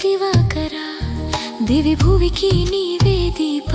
సుందర దివి భువికి నీవే దీప.